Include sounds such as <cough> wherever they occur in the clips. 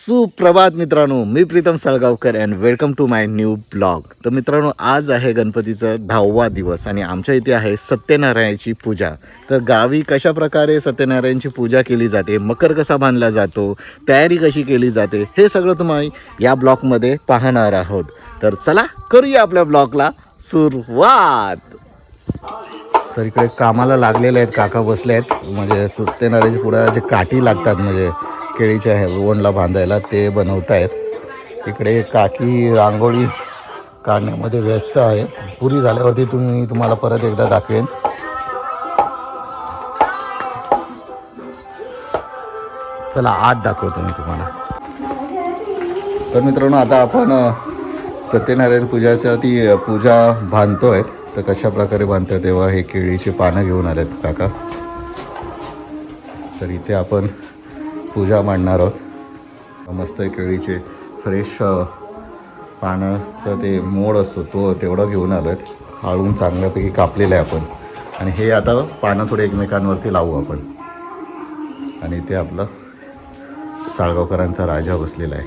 सुप्रभात मित्रांनो मी Pritam Salgaonkar and welcome to my new blog तर मित्रांनो आज आहे गणपतीचा दहावा दिवस आणि आमच्या इथे आहे सत्यनारायणाची पूजा. तर गावी कशा प्रकारे सत्यनारायणची पूजा केली जाते मकर कसा बांधला जातो तयारी कशी केली जाते हे सगळं तुम्ही या ब्लॉगमध्ये पाहणार आहोत. तर चला करूया आपल्या ब्लॉगला सुरुवात. तर इकडे कामाला लागलेले आहेत काका बसले आहेत. म्हणजे सत्यनारायणची पुढे जे काठी लागतात म्हणजे केळीच्या हेलवणला बांधायला ते बनवत आहेत इकडे काकी रांगोळी काढण्यामध्ये व्यस्त आहे. पुरी झाल्यावरती तुम्ही तुम्हाला परत एकदा दाखवेन. चला आत दाखवतो मी तुम्हाला. तर मित्रांनो आता आपण सत्यनारायण पूजासाठी अ, पूजा बांधतोय. तर कशा प्रकारे बांधतोय तेव्हा हे केळीची पानं घेऊन आलेत काका. तर इथे आपण पूजा मांडणार आहोत. मस्त केळीचे फ्रेश पानाचं ते मोड असतो तो तेवढं घेऊन आलो आहेत हळून चांगल्यापैकी कापलेलं आहे आपण. आणि हे आता पानं थोडे एकमेकांवरती लावू आपण. आणि इथे आपलं साळगावकरांचा राजा बसलेला आहे.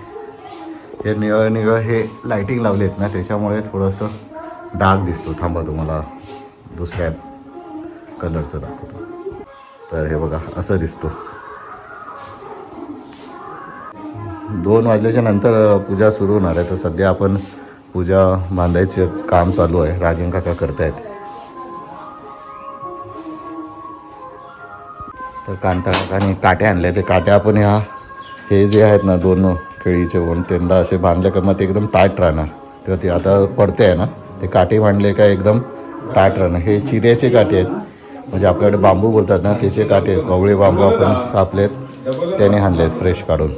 हे निळं निळं हे लाईटिंग लावले आहेत ना त्याच्यामुळे थोडंसं डाग दिसतो. थांबा तुम्हाला दुसऱ्या कलरचं दाखवतो. तर हे बघा असं दिसतो. दोन वाजल्याच्या नंतर पूजा सुरू होणार आहे. तर सध्या आपण पूजा बांधायचं काम चालू आहे. राजन काका करतायत. तर कांता काकाने काट्या आणल्या ते काट्या आपण ह्या हे जे आहेत ना दोन केळीचे वन त्यांना असे बांधले का मग ते एकदम टाईट राहणार. तेव्हा ते आता पडते आहे ना. ते काटे बांधले का एकदम टाईट राहणार. हे चिऱ्याचे काटे आहेत. म्हणजे आपल्याकडे बांबू बोलतात ना त्याचे काटे कवळे बांबू आपण कापलेत. त्याने आणले आहेत फ्रेश काढून.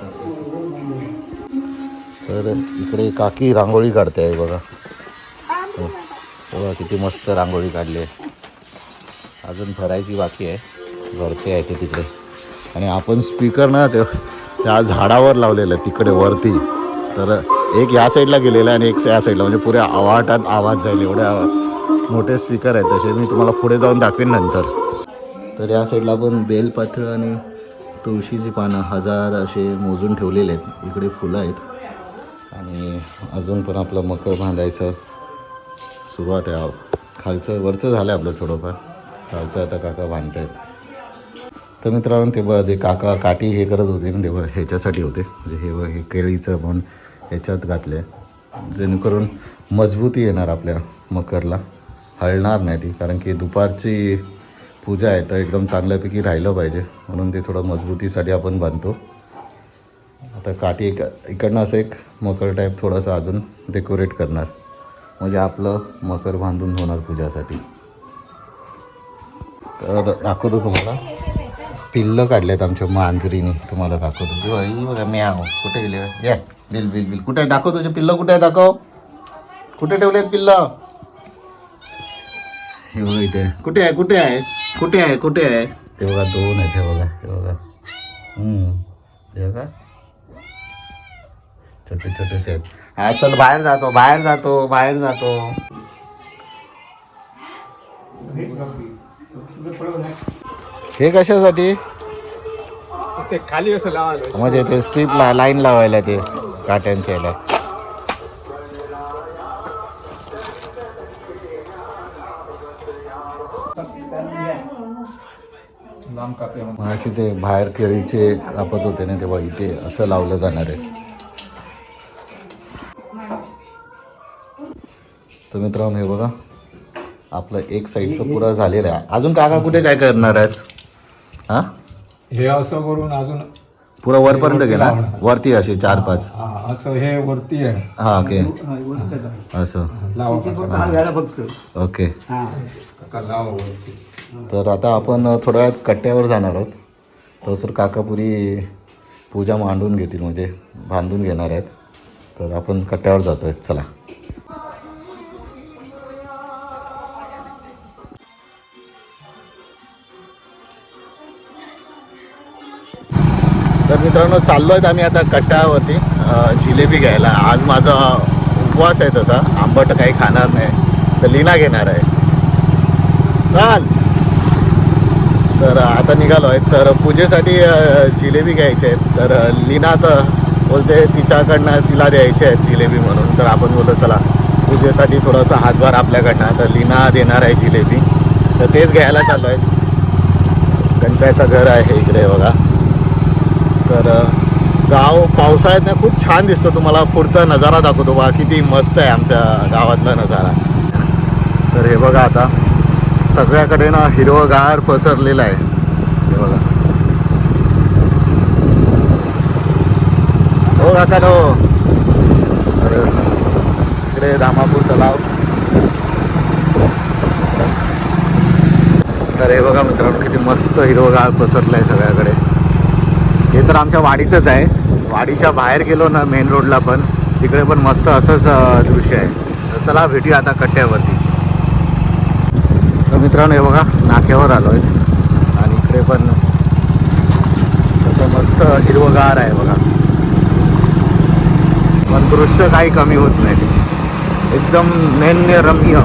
तर इकडे काकी रांगोळी काढते आहे बघा. हो. बघा किती मस्त रांगोळी काढली आहे. अजून भरायची बाकी आहे. भरते आहे ते तिकडे. आणि आपण स्पीकर ना ते त्या झाडावर लावलेलं आहे तिकडे वरती. तर एक या साईडला गेलेला आहे आणि एक या साईडला म्हणजे पुऱ्या आवाटात आवाज जाईल एवढे आवा- मोठे स्पीकर आहेत. तसे मी तुम्हाला पुढे जाऊन दाखवेन नंतर. तर या साईडला आपण बेलपत्र आणि तुळशीची पानं हजार असे मोजून ठेवलेले आहेत. इकडे फुलं आहेत. आणि अजून पण आपलं मकर बांधायचं सुरुवात आहे. खालचं वरचं झालं आहे आपलं थोडंफार. खालचं आता काका बांधत आहेत तर मित्रांनो ते बघ ते काका काठी हे करत होते ना तेव्हा ह्याच्यासाठी होते. म्हणजे हे हे केळीचं पण ह्याच्यात घातले जेणेकरून मजबूती येणार आपल्या मकरला. हळणार नाही ती कारण की दुपारची पूजा आहे तर एकदम चांगल्यापैकी राहिलं पाहिजे. म्हणून ते थोडं मजबूतीसाठी आपण बांधतो. आता काठी एक इकडनं असं एक मकर टाईप थोडंसं अजून डेकोरेट करणार. म्हणजे आपलं मकर बांधून होणार पूजासाठी. तर दाखवतो तुम्हाला. पिल्लं काढलेत आमच्या मांजरीने. तुम्हाला दाखवतो. किंवा ही बघा कुठे गेले? या बिल बिल बिल. कुठे दाखव तुझे पिल्लं कुठे आहे? दाखव. कुठे ठेवलेत पिल्लं? हे बघा इथे. कुठे आहे? कुठे आहे? कुठे आहे? कुठे आहे? ते बघा दोन आहेत हे बघा हे बघा. हम्म. हे बघा. छोटे छोटेसे आहेत हा चल बाहेर जातो बाहेर जातो बाहेर जातो. हे कशासाठी? ते खाली असं लावायला म्हणजे ते स्ट्रीप ला लाईन लावायला ते काट्यांच्या याला असे ते बाहेर केळीचे कापत होते ना तेव्हा इथे असं लावलं जाणार आहे. तर मित्रांनो हे बघा. आपलं एक साईडचं पुरा झालेलं आहे. अजून काका कुठे काय करणार आहेत? हा? हे असं करून अजून पुरा वरपर्यंत घेणार वरती असे चार पाच. हा, असं हे वरती आहे. हा ओके. असं. ओके. काका लावा वरती. तर आता आपण थोड्या वेळात कट्ट्यावर जाणार आहोत. तसं काकापुरी पूजा मांडून घेतील म्हणजे बांधून घेणार आहेत. तर आपण कट्ट्यावर जातोय. चला. मित्रांनो चाललो आहेत आम्ही आता कट्ट्यावरती जिलेबी घ्यायला. आज माझा उपवास आहे तसा. आंबट काही खाणार नाही तर लिना घेणार आहे. चाल. तर आता निघालो आहे तर पूजेसाठी जिलेबी घ्यायचे आहेत. तर लिना लीना तर बोलते तिच्याकडनं तिला द्यायचे आहेत जिलेबी म्हणून. तर आपण बोलतो चला पूजेसाठी थोडासा हातभार आपल्याकडनं. तर लीना देणार आहे जिलेबी. तर तेच घ्यायला चाललो आहे गणपतीचं घर आहे इकडे बघा. तर गाव पावसाळ्यात ना खूप छान दिसतो तुम्हाला. पुढचा नजारा दाखवतो बघा. किती मस्त आहे आमच्या गावातला नजारा. तर हे बघा आता. सगळ्याकडे ना हिरवगार पसरलेलं आहे. हे बघा. हो काका नो अरे इकडे रामापूर तलाव. तर हे बघा मित्रांनो किती मस्त हिरवगार पसरलं आहे सगळ्याकडे. हे तर आमच्या वाडीतच आहे. वाडीच्या बाहेर गेलो ना मेन रोडला पण तिकडे पण मस्त असंच दृश्य आहे. तर चला भेटूया आता कट्ट्यावरती. तर मित्रांनो हे बघा नाक्यावर आलो आहे आणि इकडे पण तसं मस्त हिरवगार आहे बघा. पण दृश्य काही कमी होत नाही. एकदम नैन्यरम्य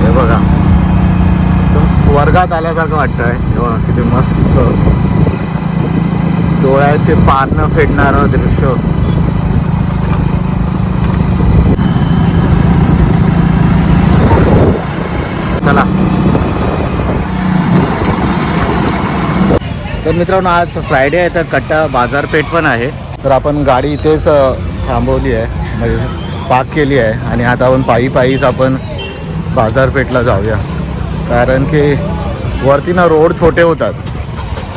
हे बघा एकदम स्वर्गात आल्यासारखं वाटतं आहे किती मस्त. डोळ्याचे पानं फेडणारं दृश्य. चला. तर मित्रांनो आज फ्रायडे आहे तर कट्टा बाजारपेठ पण आहे. तर आपण गाडी इथेच थांबवली आहे. म्हणजे पार्क केली आहे. आणि आता आपण पायी पायीच आपण बाजारपेठला जाऊया. कारण की वरती ना रोड छोटे होतात.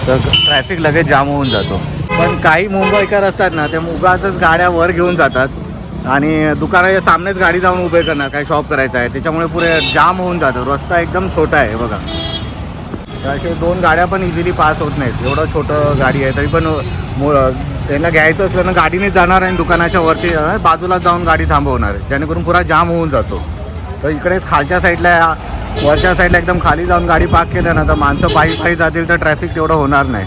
तर ट्रॅफिक लगेच जाम होऊन जातो. पण काही मुंबईकर असतात ना ते मुगाचंच गाड्या वर घेऊन जातात. आणि दुकानाच्या सामनेच गाडी जाऊन उभे करणार काही शॉप करायचं आहे. त्याच्यामुळे पुरे जाम होऊन जातो. रस्ता एकदम छोटा आहे बघा. तर असे दोन गाड्या पण इझिली पास होत नाहीत. एवढं छोटं गाडी आहे तरी पण त्यांना घ्यायचं असलं ना गाडीनेच जाणार आणि दुकानाच्या वरती बाजूला जाऊन गाडी थांबवणार जेणेकरून पुरा जाम होऊन जातो. तर इकडेच खालच्या साईडला वरच्या साईडला एकदम खाली जाऊन गाडी पार्क केल्या ना तर माणसं पायी पायी जातील तर ट्रॅफिक तेवढं होणार नाही.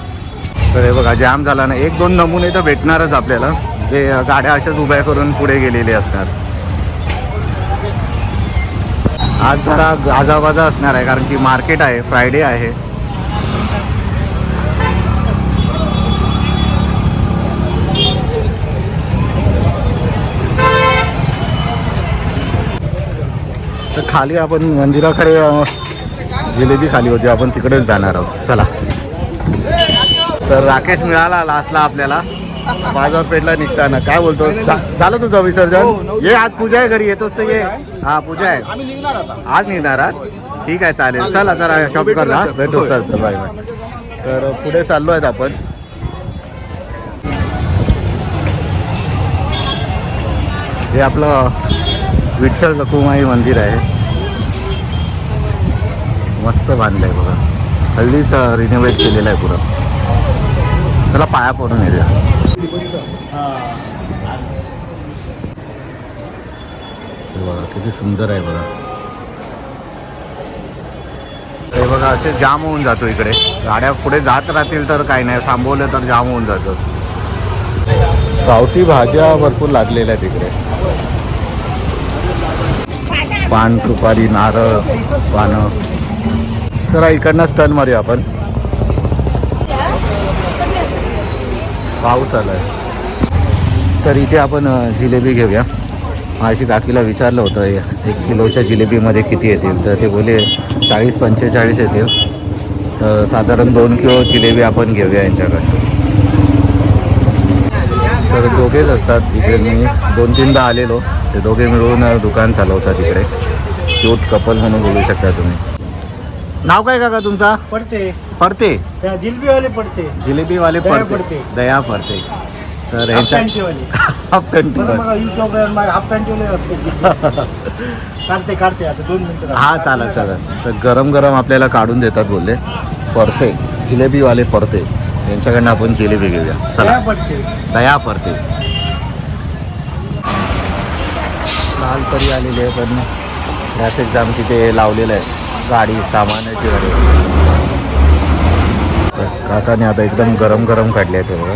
तर हे बघा जाम झाला ना. एक दोन नमुने तर भेटणारच आपल्याला. जे गाड्या अशाच उभ्या करून पुढे गेलेले असणार. आज जरा गाजावाजा असणार आहे कारण की मार्केट आहे फ्रायडे आहे. तर खाली आपण मंदिराकडे जिलेबी खाली होती. आपण तिकडेच जाणार आहोत. चला. तर राकेश मिळाला लास्टला आपल्याला. बाजारपेठला निघताना. काय बोलतोस? झा- झालं तुझं विसर्जन? ये आज पूजा आहे घरी. येतोस तर ये. हा पूजा आहे. आज निघणार आहात? ठीक आहे चालेल. चला जरा शॉपिंग कर भेटू. चल चल बाय बाय तर पुढे चाललो आहेत आपण. हे आपलं विठ्ठल लकुमाई मंदिर आहे. मस्त बांधलं आहे बघा हल्लीच रिनोव्हेट केलेलं आहे पुरं. चला पाया पडून येऊया. बघा किती सुंदर आहे बघा. हे बघा असे जाम होऊन जातो इकडे. गाड्या पुढे जात राहतील तर काही नाही थांबवलं तर जाम होऊन जातं. गावठी भाज्या भरपूर लागलेल्या आहेत इकडे. पान सुपारी नारळ पानं. चला इकडनंच टर्न मारूया आपण. पाऊस आलाय. तर इथे आपण जिलेबी घेऊया. माझी काकीला विचारलं होतं एक किलोच्या जिलेबीमध्ये किती येतील? तर ते बोले चाळीस पंचेचाळीस येतील. तर साधारण दोन किलो जिलेबी आपण घेऊया यांच्याकडे तर दोघेच असतात. इथे मी दोन तीनदा आलेलो. ते दोघे मिळून दुकान चालवतात इकडे क्यूट कपल म्हणून बोलू शकता तुम्ही. नाव काय काका तुमचा? पडते. पडते त्या जिलबीवाले पडते. जिलेबीवाले दया पडते. पडते. दया पडते. तर हाफ पॅन्टीवाले हाफ पॅन्ट बरं मग यू चौक माझे हाफ पॅन्टीवाले असते. <laughs> काढते काढते आता दोन मिनिटं हा चालेल चालेल. तर गरम गरम आपल्याला काढून देतात बोलले. पडते. जिलेबीवाले पडते. त्यांच्याकडनं आपण जिलेबी घेऊया. दया पडते. दया पडते. काल तरी आलेली आहे पण ट्रॅफिक जाम तिथे लावलेलं आहे गाडी सामानाची गाडी. तर काकाने आता एकदम गरम गरम काढले आहेत बघा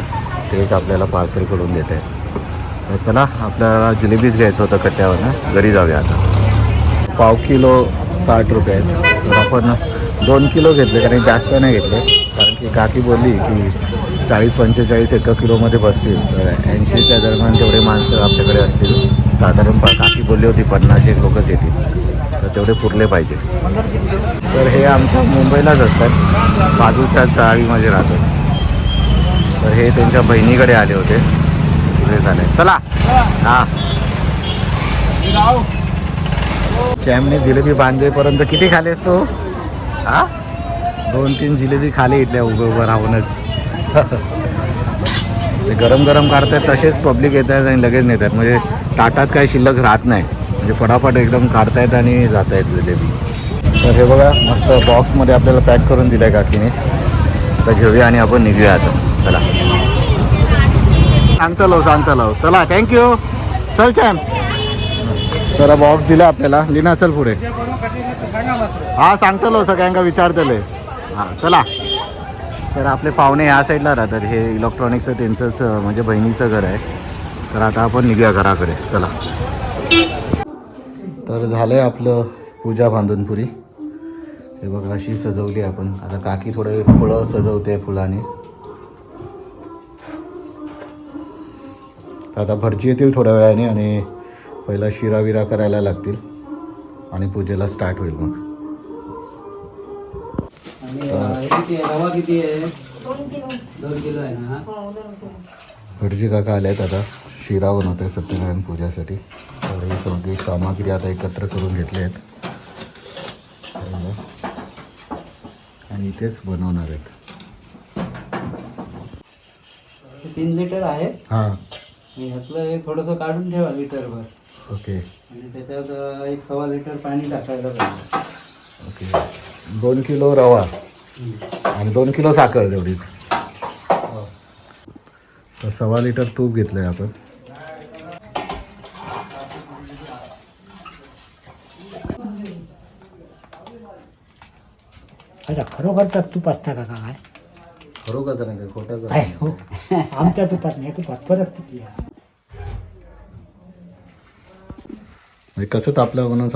तेच आपल्याला पार्सल करून देत आहे चला आपल्याला जिलेबीच घ्यायचं होतं कट्ट्यावर ना घरी जाऊया आता. पाव किलो साठ रुपये आहेत. आपण दोन किलो घेतले कारण जास्त नाही घेतले. कारण की काकी बोलली की चाळीस पंचेचाळीस एका किलोमध्ये बसतील. तर ऐंशीच्या दरम्यान तेवढे माणसं आपल्याकडे असतील. साधारण काकी बोलली होती पन्नास एक लोकच येतील. तर तेवढे पुरले पाहिजे. तर हे आमच्या मुंबईलाच असतात. बाजूच्या चाळीमध्ये राहतात. तर हे त्यांच्या बहिणीकडे आले होते. पुढे झाले. चला. हां. चॅमने जिलेबी बांधेपर्यंत किती खालेस तू? हा? दोन तीन जिलेबी खाले इथल्या उभं उभं राहूनच. ते गरम गरम काढतात तसेच पब्लिक येतात आणि लगेच नेतात. म्हणजे ताटात काही शिल्लक राहत नाही. म्हणजे फटाफट एकदम काढतायत आणि जात आहेत जिलेबी. तर हे बघा मस्त बॉक्समध्ये आपल्याला पॅक करून दिलं आहे काकीने. तर घेऊया आणि आपण निघूया आता. चला. सांगता लाव सांगता लाव. चला थँक्यू चल छान. जरा बॉक्स दिला आपल्याला. लिना चल पुढे. हा सांगतलो सगळ्यांना विचारतले हां चला. तर आपले पाहुणे ह्या साईडला राहतात. हे इलेक्ट्रॉनिक्सचं त्यांचंच म्हणजे बहिणीचं घर आहे. तर आता आपण निघूया घराकडे. चला. तर झालं आहे आपलं पूजा बांधून पुरी हे बघा अशी सजवली आपण. आता काकी थोडे फुलं सजवते फुलाने. आता भटजी येतील थोड्या वेळाने आणि पहिला शिरा विरा करायला लागतील. आणि पूजेला स्टार्ट होईल मग. आणि किती आहे? रवा किती आहे? दोन किलो. आहे ना भटजी काका आले आहेत आता. शिरा बनवते सत्यनारायण पूजासाठी. तर ही सगळी सामग्री आता एकत्र करून घेतली आहेत. आणि इथेच बनवणार आहेत. तीन लिटर आहे? हां. ह्यातलं एक थोडंसं काढून ठेवा लिटरभर ओके. आणि त्याच्यात एक सव्वा लिटर पाणी टाकायला पाहिजे. ओके. दोन किलो रवा आणि दोन किलो साखर तेवढीच. तर सव्वा लिटर तूप घेतलं आहे आपण. अच्छा खरोखरचा तूप असता का काय? खरोखर तर नाही खोटं काय हो? आमच्या तुपात नाही तुपात फरक किती आहे? म्हणजे कसं तापलं म्हणून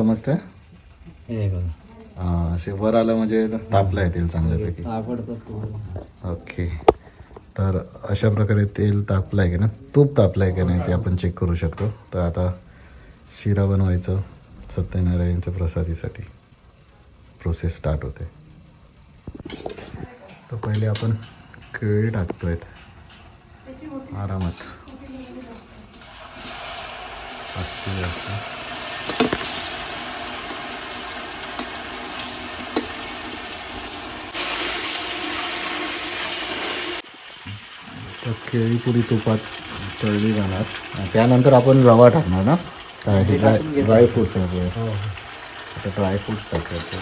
हे बघा. हां असे वर आलं म्हणजे तापलं आहे तेल चांगल्यापैकी. ओके. तर अशा प्रकारे तेल तापलं आहे की ना? तूप तापलं आहे की नाही ते आपण चेक करू शकतो. तर आता शिरा बनवायचं सत्यनारायणच्या प्रसादीसाठी. प्रोसेस स्टार्ट होते. तर पहिले आपण केळी टाकतोय. आरामात. तर केळी पुरी तुपात तळली जाणार. त्यानंतर आपण रवा टाकणार ना? काय हे ड्राय ड्राय फ्रुट्स आहे आता ड्राय फ्रुट्स टाकायचे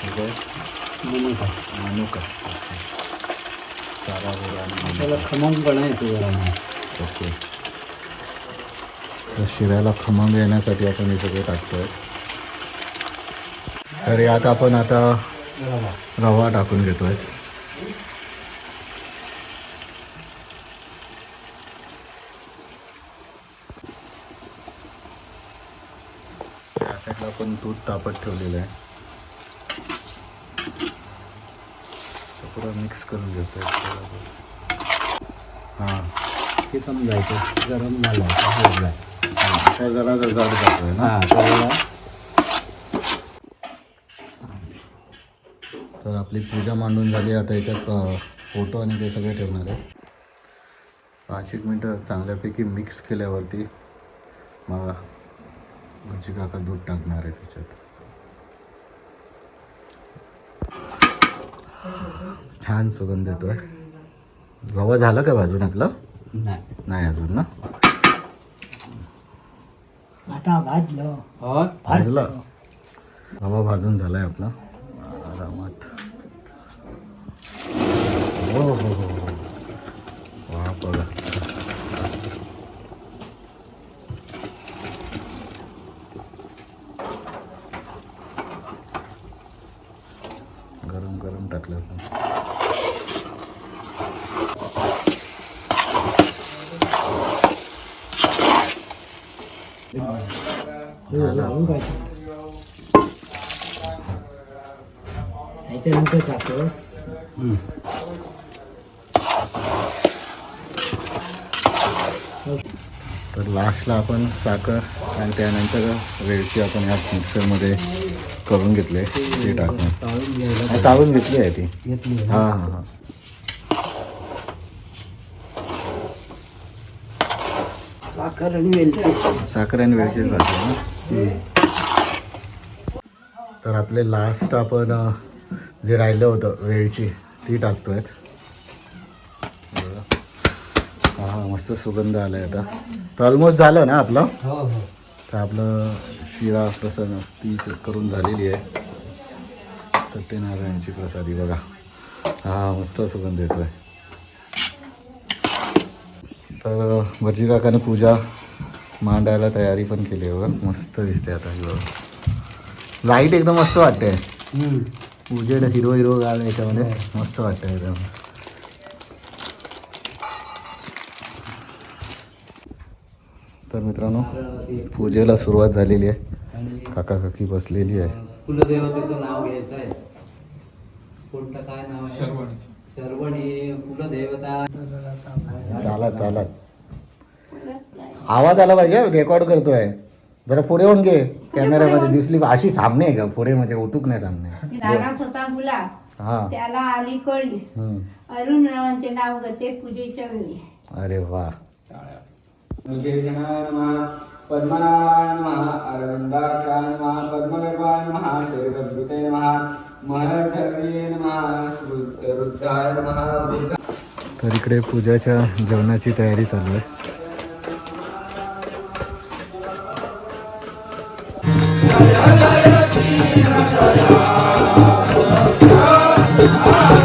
ठीक आहे मनुका ओके. चारा गोळा आणि त्याला खमंगपणा येतो जरा. ओके. तर शिऱ्याला खमंग येण्यासाठी आपण हे सगळे टाकतोय. तर यात आपण आता रवा टाकून घेतोय. त्या साईडला आपण दूध तापत ठेवलेलं आहे. पुरा मिक्स करून घेतोय. हां. ते समजायचं गरम झालं जरा जर जड जातोय ना हां. तर आपली पूजा मांडून झाली आता याच्यात फोटो आणि ते सगळे ठेवणार आहे. पाच एक मिनटं चांगल्यापैकी मिक्स केल्यावरती मग भजी काका दूध टाकणार आहे त्याच्यात छान सुगंध येतोय. रवा झालं का भाजून आपलं? नाही. नाही अजून ना? आता भाजलं. हो भाजलं? रवा भाजून झालाय आपला. आरामात हो हो हो हो. वा बघा गरम गरम टाकलं आपण झाला. ह्याच्यानंतर साखर तर लास्टला आपण साखर आणि त्यानंतर वेळची आपण या मिक्सरमध्ये करून घेतले ते टाकून. चाळून घेतली आहे ती. हां हां हां. साखर आणि वेलची. साखर आणि वेळचीच भाजी तर आपले लास्ट आपण जे राहिलं होतं वेळची ती टाकतोय. हा हा मस्त सुगंध आलाय आता. तर ऑलमोस्ट झालं ना आपलं? हो हो. तर आपलं शिरा प्रसन्न तीच करून झालेली आहे. सत्यनारायणची प्रसादी बघा. हा मस्त सुगंध येतोय. तर भटजी काकाने पूजा मांडायला तयारी पण केली आहे बघा. मस्त दिसते आता लाइट एकदम मस्त वाटते. पूजेला हिरो हिरो गाल याच्यामध्ये मस्त वाटतं एकदम तर मित्रांनो पूजेला सुरुवात झालेली आहे काका काकी बसलेली आहे कुलदेवतेचं नाव घ्यायचं आहे कोणतं काय नाव आहे शर्वणी शर्वणी कुलदेवता चालत चालत आवाज आला पाहिजे रेकॉर्ड करतोय जरा पुढे होऊन घे. कॅमेऱ्यामध्ये दिसली अशी सामने आहे का? पुढे म्हणजे उठूक नाही सामने. दारात होता मुला. हा. त्याला आली कळी हम्म. अरुण रावांचे नाव घेते पूजेच्या वेळी. अरे वा. केशनाय नमः पद्मनाभाय नमः अरविन्दाक्षाय नमः पद्मगर्भाय नमः शरीरभृते नमः महर्षर्ये नमः रुद्राय नमः बुद्ध। तर इकडे पूजाच्या जेवणाची तयारी चालू आहे. Ah, ah, ah.